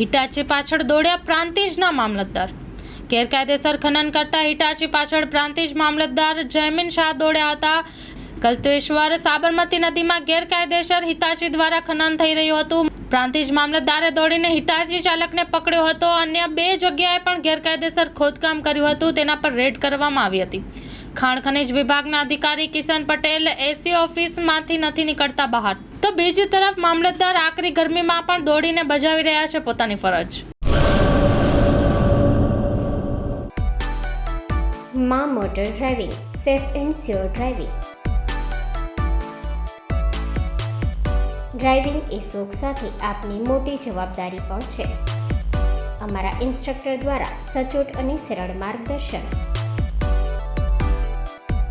Hitachi પાછળ દોડ્યા પ્રાંતિજના મામલતદાર. ગેરકાયદેસર ખનન કરતા હિટાચી પાછળ પ્રાંતિજ મામલતદાર જયમીન શાહ દોડ્યા હતા. કલ્તેશ્વર સાબરમતી નદીમાં ગેરકાયદેસર હિતાચી દ્વારા ખનન થઈ રહ્યું હતું. પ્રાંતિજ મામલતદારે દોડીને હિટાચી ચાલકને પકડ્યો હતો. અન્ય બે જગ્યાએ પણ ગેરકાયદેસર ખોદકામ કર્યું હતું. તેના પર રેડ કરવામાં આવી હતી. ખાણ ખનિજ વિભાગના અધિકારી કિશન પટેલ એસી ઓફિસમાંથી નથી નીકળતા બહાર. તો બીજી તરફ મામલતદાર આકરી ગરમીમાં પણ દોડીને બજાવી રહ્યા છે પોતાની ફરજ. માં motor driving, safe and sure driving. Driving એ શોખ સાથે આપની મોટી જવાબદારી પણ છે. અમારા ઇન્સ્ટ્રક્ટર દ્વારા સચોટ અને સરળ માર્ગદર્શન.